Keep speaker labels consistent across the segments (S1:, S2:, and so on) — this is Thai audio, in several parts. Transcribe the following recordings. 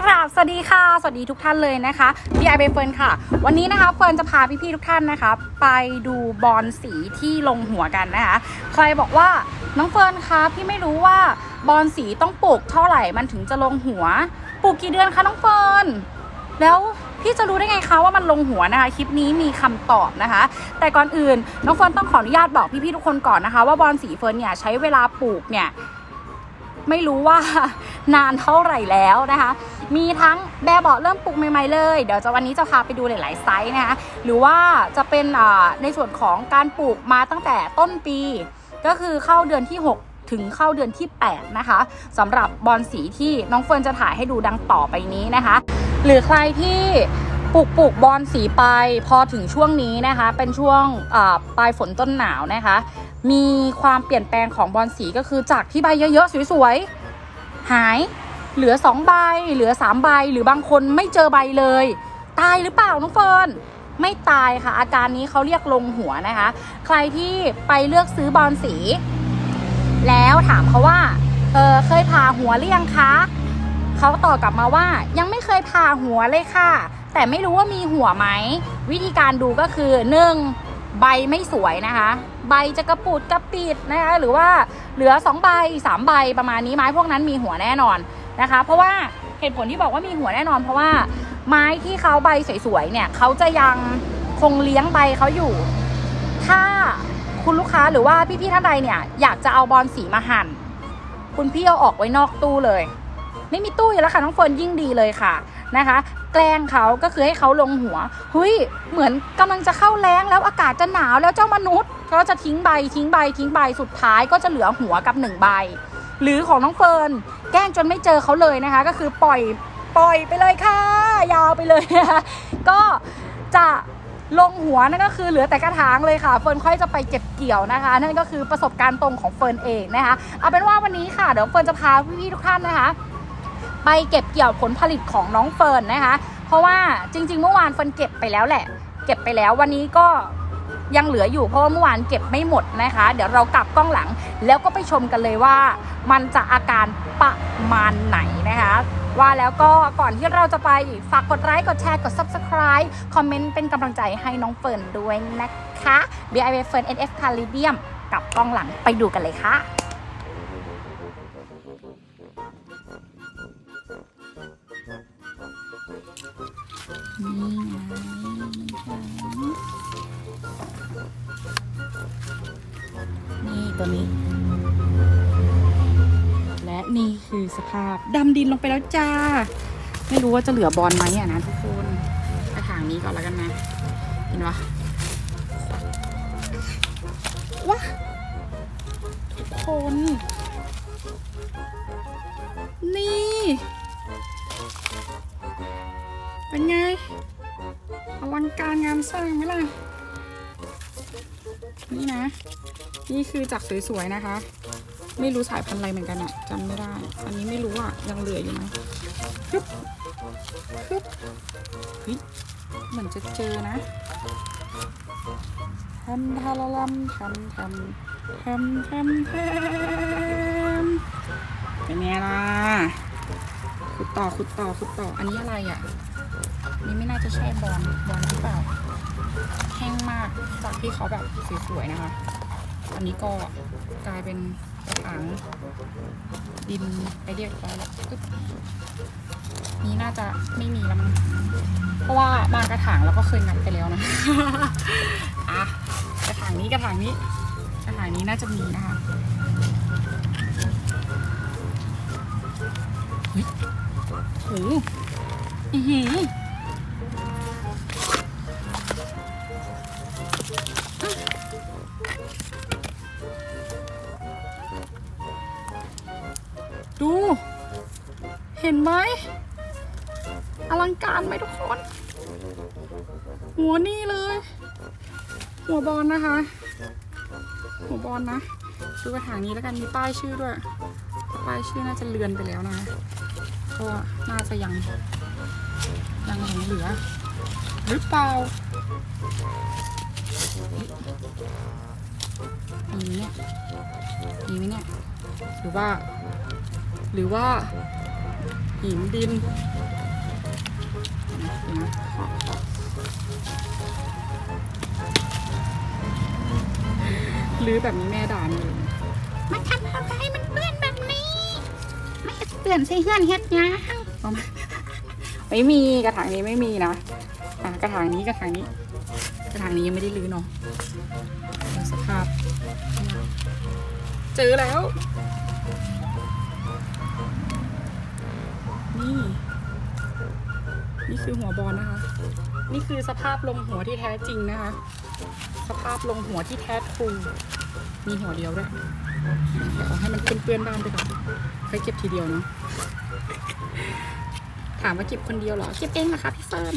S1: กราบสวัสดีค่ะ สวัสดีทุกท่านเลยนะคะพี่ไอเบเฟิร์นค่ะ วันนี้นะคะเฟิร์นจะพาพี่ๆทุกท่านนะคะ ไปดูบอลสีที่ลงหัวกันนะคะ ใครบอกว่าน้องเฟิร์นคะพี่ไม่รู้ว่าบอลสีต้องปลูกเท่าไหร่มันถึงจะลงหัว ปลูกกี่เดือนคะน้องเฟิร์นแล้วพี่จะรู้ได้ไงคะว่ามันลงหัวนะคะ คลิปนี้มีคำตอบนะคะ แต่ก่อนอื่นน้องเฟิร์นต้องขออนุญาตบอกพี่ๆทุกคนก่อนนะคะ ว่าบอลสีเฟิร์นเนี่ยใช้เวลาปลูกเนี่ย ไม่รู้ว่านานเท่าไหร่แล้วนะคะ มีทั้งแบบเบาะเริ่มปลูกใหม่ๆเลย เดี๋ยวจะวันนี้จะพาไปดูหลายๆไซส์นะคะ หรือว่าจะเป็นในส่วนของการปลูกมาตั้งแต่ต้นปี ก็คือเข้าเดือนที่ 6 ถึงเข้าเดือนที่ 8 นะคะสำหรับบอลสีที่น้องเฟิร์นจะถ่ายให้ดูดังต่อไปนี้นะคะ หรือใครที่ปลูกปลูกบอลสีไปพอถึงช่วงนี้นะคะ เป็นช่วงปลายฝนต้นหนาวนะคะ มีความเปลี่ยนแปลงของบอลสีก็คือจากที่ใบเยอะๆสวยๆหาย เหลือ 2 ใบ เหลือ 3 ใบ หรือบางคนไม่เจอใบเลย ตายหรือเปล่าน้องเฟิร์นไม่ตายค่ะ อาการนี้เขาเรียกลงหัวนะคะ ใครที่ไปเลือกซื้อบอลสี แล้วถามเขาว่าเออเคยผ่าหัวหรือยังคะเขาตอบกลับมาว่ายังไม่เคยผ่าหัวเลยค่ะ แต่ไม่รู้ว่ามีหัวไหม วิธีการดูก็คือ 1. ใบไม่สวยนะคะ ใบจะกระปุดกระปิดนะคะหรือว่าเหลือ2ใบ3ใบประมาณนี้ไม้พวกนั้นมีหัวแน่นอนนะคะ เพราะว่าเหตุผลที่บอกว่ามีหัวแน่นอน เพราะว่าไม้ที่เขาใบสวยๆเนี่ยเขาจะยังคงเลี้ยงใบเขาอยู่ ถ้าคุณลูกค้าหรือว่าพี่ๆท่านใดเนี่ยอยากจะเอาบอลสีมาหั่นคุณพี่เอาออกไว้นอกตู้เลย ไม่มีตู้อยู่แล้วค่ะน้องเฟิร์นยิ่งดีเลยค่ะนะคะ แกล้งเขาก็คือให้เขาลงหัวเฮ้ยเหมือนกำลังจะเข้าแรงแล้วอากาศจะหนาวแล้วเจ้ามนุษย์ก็จะทิ้งใบทิ้งใบทิ้งใบสุดท้ายก็จะเหลือหัวกับหนึ่งใบ หรือของน้องเฟิร์นแกล้งจนไม่เจอเขาเลยนะคะ ก็คือปล่อยปล่อยไปเลยค่ะ ยาวไปเลยนะคะก็จะลงหัวนั่นก็คือเหลือแต่กระถางเลยค่ะเฟิร์นค่อยจะไปเก็บเกี่ยวนะคะ นั่นก็คือประสบการณ์ตรงของเฟิร์นเองนะคะเอาเป็นว่าวันนี้ค่ะเดี๋ยวเฟิร์นจะพาพี่ๆทุกท่านนะคะ ไปเก็บเกี่ยวผลผลิตของน้องเฟิร์นนะคะ เพราะว่าจริง ๆ เมื่อวานเฟิร์นเก็บไปแล้วแหละ เก็บไปแล้ววันนี้ก็ยังเหลืออยู่เพราะว่าเมื่อวานเก็บไม่หมดนะคะ เดี๋ยวเรากลับกล้องหลัง แล้วก็ไปชมกันเลยว่า มันจะอาการประมาณไหนนะคะว่าแล้วก็ก่อนที่เราจะไปฝากกดไลค์กดแชร์กด subscribe คอมเมนต์เป็นกำลังใจให้น้องเฟิร์นด้วยนะคะ b i w เฟิร์น NF c a r i b i u m กับกล้องหลังไปดูกันเลยค่ะ ตัวนี้ และนี่คือสภาพดำดินลงไปแล้วจ้า ไม่รู้ว่าจะเหลือบอลไหมอะนะทุกคนกระถางนี้ก่อนแล้วกันนะ เห็นปะว้าทุกคน นี่ เป็นไงอลังการงานสร้างไหมล่ะ นี่นะ นี่คือจากสวยๆนะคะ ไม่รู้สายพันธุ์อะไรเหมือนกันอะจำไม่ได้ อันนี้ไม่รู้อะยังเหลืออยู่ไหมฮึบฮึบเฮ้ยเหมือนจะเจอนะทำทาละลำทำทำทำทำทำเป็นไงล่ะขุดต่อขุดต่อขุดต่อ อันนี้อะไรอะนี่ไม่น่าจะใช่บอลบอลหรือเปล่า แห้งมากจากที่เขาแบบสวยๆนะคะ อันนี้ก็กลายเป็นกระถางดินไปเรียบร้อยแล้วอึ๊บนี้น่าจะไม่มีแล้วมั้งเพราะว่าบางกระถางเราก็เคยงัดไปแล้วนะอะกระถางนี้กระถางนี้กระถางนี้น่าจะมีนะคะเฮ้โหอือหือ ดู เห็นไหมอลังการไหมทุกคน หัวนี่เลย หัวบอลนะคะ หัวบอลนะ ดูกระถางนี้แล้วกันมีป้ายชื่อด้วย ป้ายชื่อน่าจะเลือนไปแล้วนะก็น่าจะยัง ยังหลงเหลือ หรือเปล่ามีไหมเนี่ยมีไหมเนี่ยหรือว่า หรือว่าหินดินดูนะลื้อแบบนี้แม่ด่าเลย
S2: มันทำอะไรมันเปื้อนแบบนี้ ไม่เห็ดเปื้อนใส่เฮือนเฮ็ดหยัง
S1: ไม่มีกระถางนี้ไม่มีนะอะกระถางนี้กระถางนี้ กระถางนี้ยังไม่ได้ลื้อเนาะดูสภาพ เจอแล้ว นี่ นี่คือหัวบอลนะคะ นี่คือสภาพลงหัวที่แท้จริงนะคะ สภาพลงหัวที่แท้ทรูมีหัวเดียวด้วยเดี๋ยวเอาให้มันเปื้อนๆบ้านไปก่อนค่อยเก็บทีเดียวเนาะถามว่าเก็บคนเดียวเหรอ เก็บเองเหรอคะพี่เฟิร์น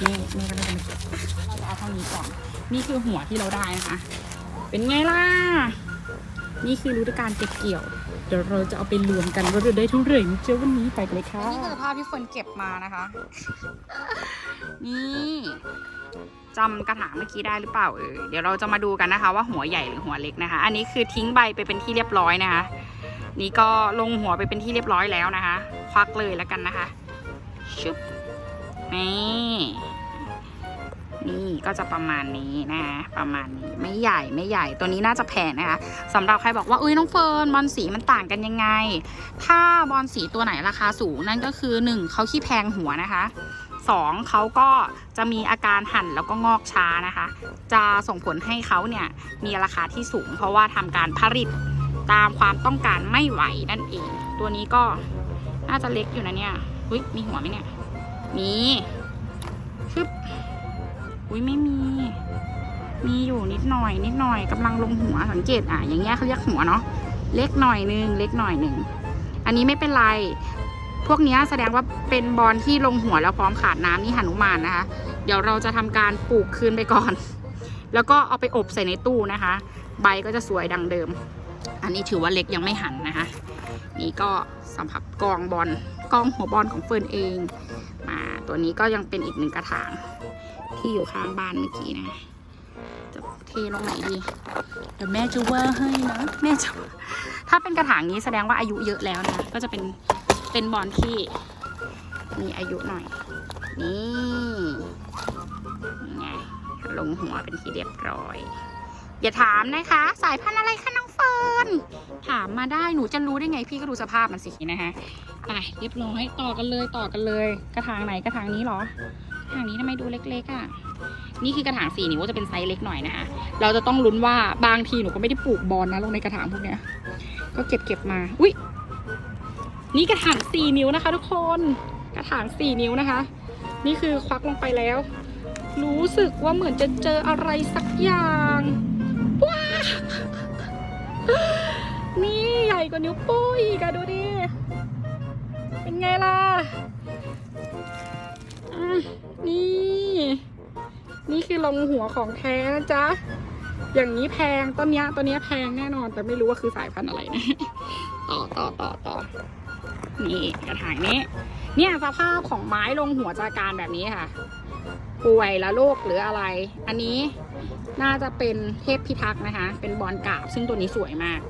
S1: แม่แม่ก็ไม่ได้มาเก็บเราจะเอาเท่านี้ก่อน นี่คือหัวที่เราได้นะคะ เป็นไงล่ะ นี่คือฤดูกาลเก็บเกี่ยว เดี๋ยวเราจะเอาไปรวมกันว่าเราได้เท่าไหร่เจ้าวันนี้ไปเลยค่ะนี่คือภาพที่เฟิร์นเก็บมานะคะ นี่จำกระถางเมื่อกี้ได้หรือเปล่าเออเดี๋ยวเราจะมาดูกันนะคะ ว่าหัวใหญ่หรือหัวเล็กนะคะ อันนี้คือทิ้งใบไปเป็นที่เรียบร้อยนะคะ นี่ก็ลงหัวไปเป็นที่เรียบร้อยแล้วนะคะ ควักเลยแล้วกันนะคะชุบนี่ นี่ก็จะประมาณนี้นะประมาณนี้ไม่ใหญ่ไม่ใหญ่ตัวนี้น่าจะแพงนะคะสำหรับใครบอกว่าอุ้ยน้องเฟิร์นบอลสีมันต่างกันยังไง ถ้าบอลสีตัวไหนราคาสูงนั่นก็คือหนึ่งเขาขี้แพงหัวนะคะสองเขาก็จะมีอาการหั่นแล้วก็งอกช้านะคะ จะส่งผลให้เขาเนี่ยมีราคาที่สูง เพราะว่าทำการผลิตตามความต้องการไม่ไหวนั่นเอง ตัวนี้ก็น่าจะเล็กอยู่นะเนี่ยอุ้ยมีหัวไหมเนี่ยมี อุ้ยไม่มี มีอยู่นิดหน่อย นิดหน่อยกำลังลงหัวสังเกตอะอย่างเงี้ยเขาเรียกหัวเนาะเล็กหน่อยนึงเล็กหน่อยหนึ่งอันนี้ไม่เป็นไร พวกนี้แสดงว่าเป็นบอลที่ลงหัวแล้วพร้อมขาดน้ำนี่หนุมานนะคะ เดี๋ยวเราจะทำการปลูกคืนไปก่อน แล้วก็เอาไปอบใส่ในตู้นะคะ ใบก็จะสวยดังเดิม อันนี้ถือว่าเล็กยังไม่หันนะคะ นี่ก็สำหรับกองบอลกองหัวบอลของเฟิร์นเองมาตัวนี้ก็ยังเป็นอีกหนึ่งกระถาง ที่อยู่ข้างบ้านเมื่อกี้นะจะเทลงไหนดี เดี๋ยวแม่จะว่าให้นะแม่จะถ้าเป็นกระถางนี้แสดงว่าอายุเยอะแล้วนะ ก็จะเป็นเป็นบอลที่มีอายุหน่อย นี่ไงลงหัวเป็นที่เรียบร้อย อย่าถามนะคะ สายพันธุ์อะไรคะน้องเฟิร์นถามมาได้หนูจะรู้ได้ไงพี่ก็ดูสภาพมันสินะคะไปเรียบร้อยต่อกันเลยต่อกันเลย กระถางไหนกระถางนี้เหรอ กระถางนี้ทำไมดูเล็กๆอะ นี่คือกระถางสี่นิ้วจะเป็นไซส์เล็กหน่อยนะคะ เราจะต้องลุ้นว่าบางทีหนูก็ไม่ได้ปลูกบอลนะลงในกระถางพวกเนี้ย ก็เก็บเก็บมา อุ้ยนี่กระถางสี่นิ้วนะคะ ทุกคน กระถางสี่นิ้วนะคะ นี่คือควักลงไปแล้ว รู้สึกว่าเหมือนจะเจออะไรสักอย่างว้านี่ใหญ่กว่านิ้วโป้งอีกอะดูดิ เป็นไงล่ะอะ นี่คือลงหัวของแท้นะจ๊ะ อย่างนี้แพงต้นเนี้ยต้นเนี้ยแพงแน่นอน แต่ไม่รู้ว่าคือสายพันธุ์อะไรนะ ต่อต่อต่อต่อนี่กระถางนี้ เนี่ยสภาพของไม้ลงหัวจากการแบบนี้ค่ะ ป่วยแล้วโรคหรืออะไร อันนี้น่าจะเป็นเทพพิทักษ์นะคะ เป็นบอลกาบ ซึ่งตัวนี้สวยมาก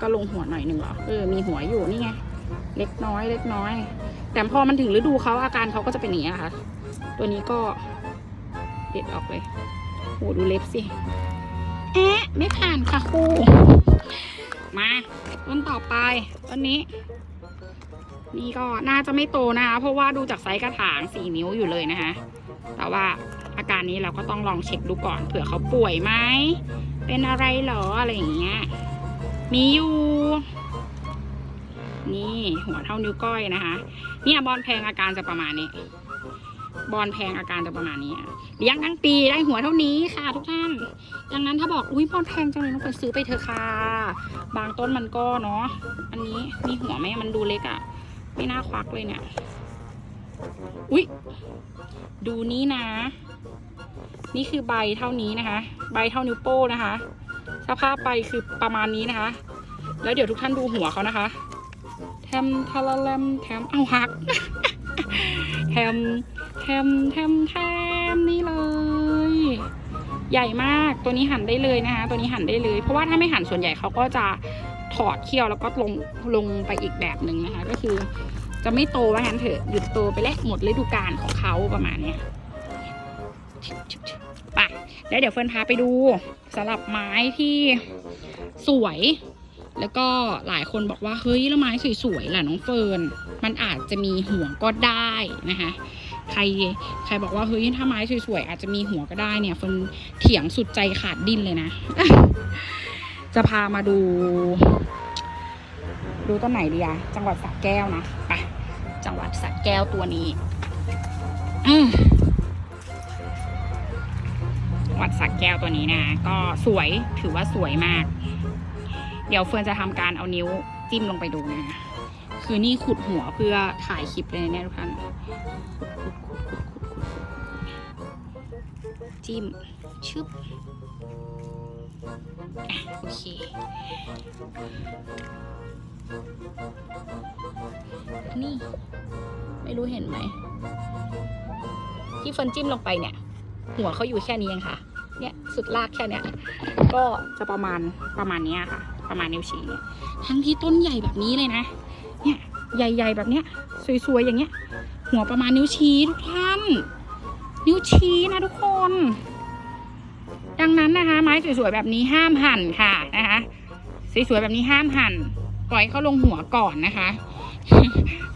S1: ก็ลงหัวหน่อยหนึ่งเหรอ เออ มีหัวอยู่นี่ไง เล็กน้อย เล็กน้อย แต่พอมันถึงฤดูเขาอาการเขาก็จะเป็นอย่างนี้ค่ะ ตัวนี้ก็ เด็ดออกเลยโหดูเล็บสิ แอะไม่ผ่านค่ะครู มาต้นต่อไปต้นนี้ นี่ก็น่าจะไม่โตนะคะ เพราะว่าดูจากไซส์กระถางสี่นิ้วอยู่เลยนะคะ แต่ว่าอาการนี้เราก็ต้องลองเช็คดูก่อนเผื่อเขาป่วยไหม เป็นอะไรหรออะไรอย่างเงี้ย มีอยู่นี่หัวเท่านิ้วก้อยนะคะ เนี่ยบอลแพงอาการจะประมาณนี้ บอลแพงอาการจะประมาณนี้เลี้ยงทั้งปีได้หัวเท่านี้ค่ะ ทุกท่าน ดังนั้นถ้าบอกอุ้ยบอลแพงจังเลยน้องไปซื้อไปเถอะค่ะ บางต้นมันก็เนาะ อันนี้มีหัวไหมมันดูเล็กอะ่ะ ไม่น่าควักเลยเนี่ย อุ้ยดูนี้นะ นี่คือใบเท่านี้นะคะ ใบเท่านิ้วโป้นะคะ สภาพใบคือประมาณนี้นะคะ แล้วเดี๋ยวทุกท่านดูหัวเขานะคะแทมทาราแลมแทมเอาหักแทม แทมแทมแทมนี่เลย ใหญ่มากตัวนี้หั่นได้เลยนะคะ ตัวนี้หั่นได้เลย เพราะว่าถ้าไม่หั่นส่วนใหญ่เขาก็จะถอดเขี้ยวแล้วก็ลงลงไปอีกแบบหนึ่งนะคะ ก็คือ จะไม่โตว่างั้นเถอะหยุดโตไปแล้วหมดฤดูกาลของเขาประมาณเนี้ยไปแล้วเดี๋ยวเฟิร์นพาไปดูสลับไม้ที่สวย แล้วก็หลายคนบอกว่าเฮ้ยแล้วไม้สวยๆล่ะน้องเฟิร์นมันอาจจะมีหัวก็ได้นะคะ ใครใครบอกว่าเฮ้ยถ้าไม้สวยๆอาจจะมีหัวก็ได้เนี่ยเฟินเถียงสุดใจขาดดิ้นเลยนะ จะพามาดู ดูต้นไหนดีอะจังหวัดสระแก้วนะไปจังหวัดสระแก้วตัวนี้ อืมวัดสระแก้วตัวนี้นะ ก็สวยถือว่าสวยมาก เดี๋ยวเฟิร์นจะทำการเอานิ้วจิ้มลงไปดูนะ คือนี่ขุดหัวเพื่อถ่ายคลิปเลยเนี่ยทุกท่านจิ้มชึบอโอเค นี่ ไม่รู้เห็นไหม ที่เฟินจิ้มลงไปเนี่ย หัวเขาอยู่แค่นี้เองค่ะ เนี่ยสุดลากแค่เนี้ย ก็จะประมาณประมาณนี้ค่ะ ประมาณนิ้วชี้ทั้งที่ต้นใหญ่แบบนี้เลยนะ เนี่ยใหญ่ ๆ แบบเนี้ย สวย ๆ อย่างเงี้ย หัวประมาณนิ้วชี้ทุกท่าน นิ้วชี้นะทุกคน ดังนั้นนะคะ ไม้สวย ๆ แบบนี้ห้ามหั่นค่ะนะคะสวยๆแบบนี้ห้ามหั่น ปล่อยเขาลงหัวก่อนนะคะ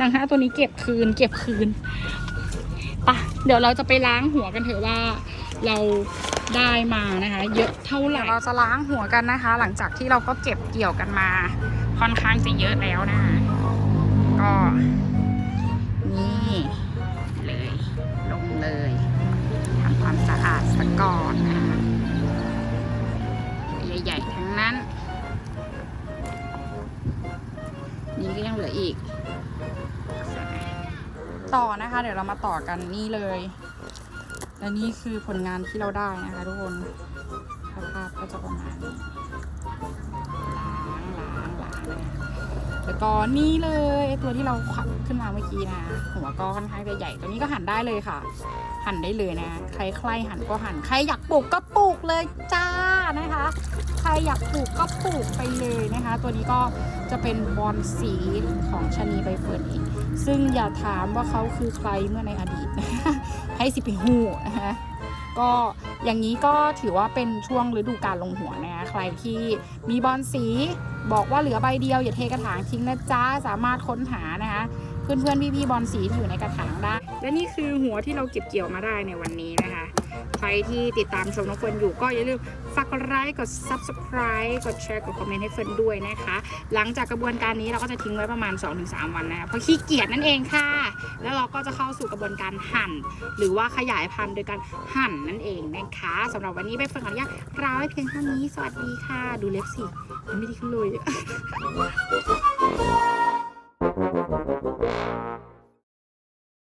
S1: ดังนั้นตัวนี้เก็บคืน เก็บคืนปะเดี๋ยวเราจะไปล้างหัวกันเถอะว่าเราได้มานะคะ เยอะเท่าไหร่เราจะล้างหัวกันนะคะ หลังจากที่เราก็เก็บเกี่ยวกันมา ค่อนข้างจะเยอะแล้วนะคะ ก็นี่เลยลงเลยทำความสะอาดสะก่อนนะคะใหญ่ๆทั้งนั้น นี่ก็ยังเหลืออีก ต่อนะคะ เดี๋ยวเรามาต่อกันนี่เลย และนี่คือผลงานที่เราได้นะคะทุกคนสภาพก็จะประมาณนี้ แล้วก็นี่เลยไอ้ตัวที่เราขวักขึ้นมาเมื่อกี้นะ หัวก็ค่อนข้างจะใหญ่ ตัวนี้ก็หั่นได้เลยค่ะ หั่นได้เลยนะ ใครใครหั่นก็หั่น ใครอยากปลูกก็ปลูกเลยจ้านะคะ ใครอยากปลูกก็ปลูกไปเลยนะคะ ตัวนี้ก็จะเป็นบอลสีของชนีใบเฟิร์นเองซึ่งอย่าถามว่าเขาคือใครเมื่อในอดีตให้สิไปหูนะคะ ก็อย่างนี้ก็ถือว่าเป็นช่วงฤดูการลงหัวนะคะใครที่มีบอลสี บอกว่าเหลือใบเดียวอย่าเทกระถางทิ้งนะจ๊ะสามารถค้นหานะคะเพื่อนๆพี่ๆบอลสีที่อยู่ในกระถางได้ และนี่คือหัวที่เราเก็บเกี่ยวมาได้ในวันนี้นะคะ รที่ติดตามชมน้องเฟิร์นอยู่ก็อย่าลืมฝากกดไลค์กด subscribe กดแชร์กดคอมเมนต์ให้เฟิร์นด้วยนะคะ หลังจากกระบวนการนี้เราก็จะทิ้งไว้ประมาณ 2-3 วันนะคะเพราะขี้เกียจนั่นเองค่ะ แล้วเราก็จะเข้าสู่กระบวนการหั่น หรือว่าขยายพันธุ์โดยการหั่นนั่นเองนะคะสำหรับวันนี้ใบเฟิร์นขออนุญาตลาไว้เพียงเท่านี้สวัสดีค่ะ ดูเล็บสิมันไม่ด้ขึ้นเลย